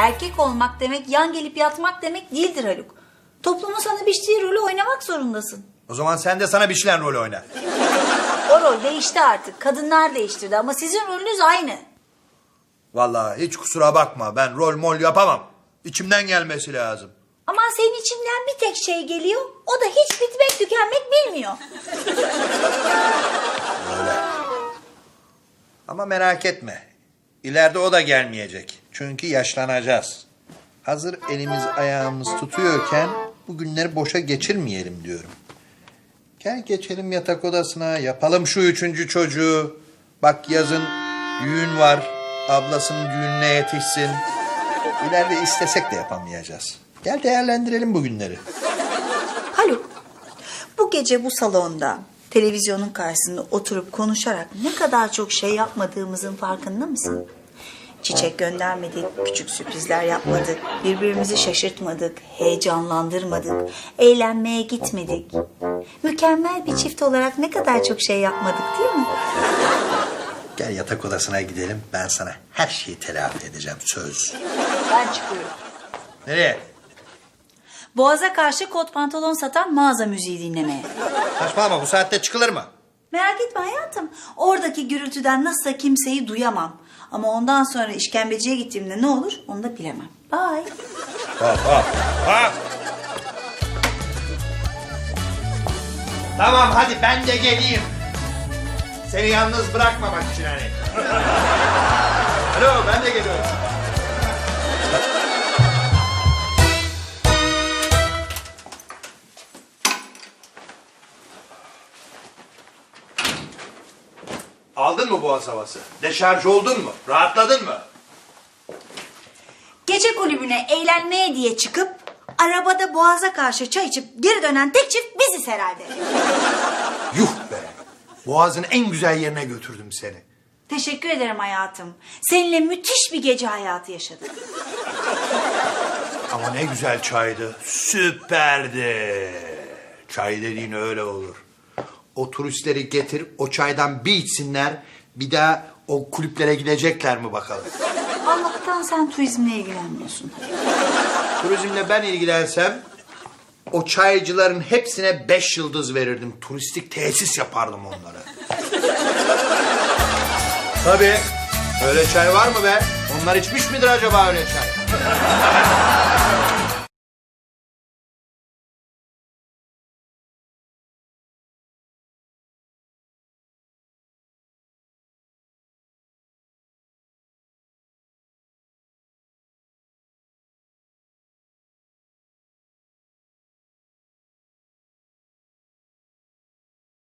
Erkek olmak demek yan gelip yatmak demek değildir Haluk. Toplumun sana biçtiği rolü oynamak zorundasın. O zaman sen de sana biçilen rol oyna. O rol değişti artık. Kadınlar değiştirdi ama sizin rolünüz aynı. Vallahi hiç kusura bakma ben rol mol yapamam. İçimden gelmesi lazım. Ama senin içinden bir tek şey geliyor. O da hiç bitmek tükenmek bilmiyor. Ama merak etme. İleride o da gelmeyecek. Çünkü yaşlanacağız. Hazır elimiz ayağımız tutuyorken bu günleri boşa geçirmeyelim diyorum. Gel geçelim yatak odasına, yapalım şu üçüncü çocuğu. Bak yazın düğün var, ablasının düğününe yetişsin. İleride istesek de yapamayacağız. Gel değerlendirelim bu günleri. Haluk, bu gece bu salonda televizyonun karşısında oturup konuşarak ne kadar çok şey yapmadığımızın farkında mısın? Çiçek göndermedik, küçük sürprizler yapmadık, birbirimizi şaşırtmadık, heyecanlandırmadık, eğlenmeye gitmedik. Mükemmel bir çift olarak ne kadar çok şey yapmadık değil mi? Gel yatak odasına gidelim. Ben sana her şeyi telafi edeceğim söz. Ben çıkıyorum. Nereye? Boğaza karşı kot pantolon satan mağaza müziği dinlemeye. Saçmalama bu saatte çıkılır mı? Merak etme hayatım. Oradaki gürültüden nasılsa kimseyi duyamam. Ama ondan sonra işkembeciye gittiğimde ne olur onu da bilemem. Bye. Tamam hadi ben de geleyim. Seni yalnız bırakmamak için hani. Alo ben de geliyorum. Aldın mı boğaz havası? Deşarj oldun mu? Rahatladın mı? Gece kulübüne eğlenmeye diye çıkıp arabada boğaza karşı çay içip geri dönen tek çift biziz herhalde. Yuh be. Boğazın en güzel yerine götürdüm seni. Teşekkür ederim hayatım. Seninle müthiş bir gece hayatı yaşadık. Ama ne güzel çaydı. Süperdi. Çay dediğin öyle olur. O turistleri getir, o çaydan bir içsinler. Bir daha o kulüplere gidecekler mi bakalım? Allah'tan sen turizmle ilgilenmiyorsun. Turizmle ben ilgilensem o çaycıların hepsine beş yıldız verirdim. Turistik tesis yapardım onlara. Tabii. Öyle çay var mı be? Onlar içmiş midir acaba öyle çay?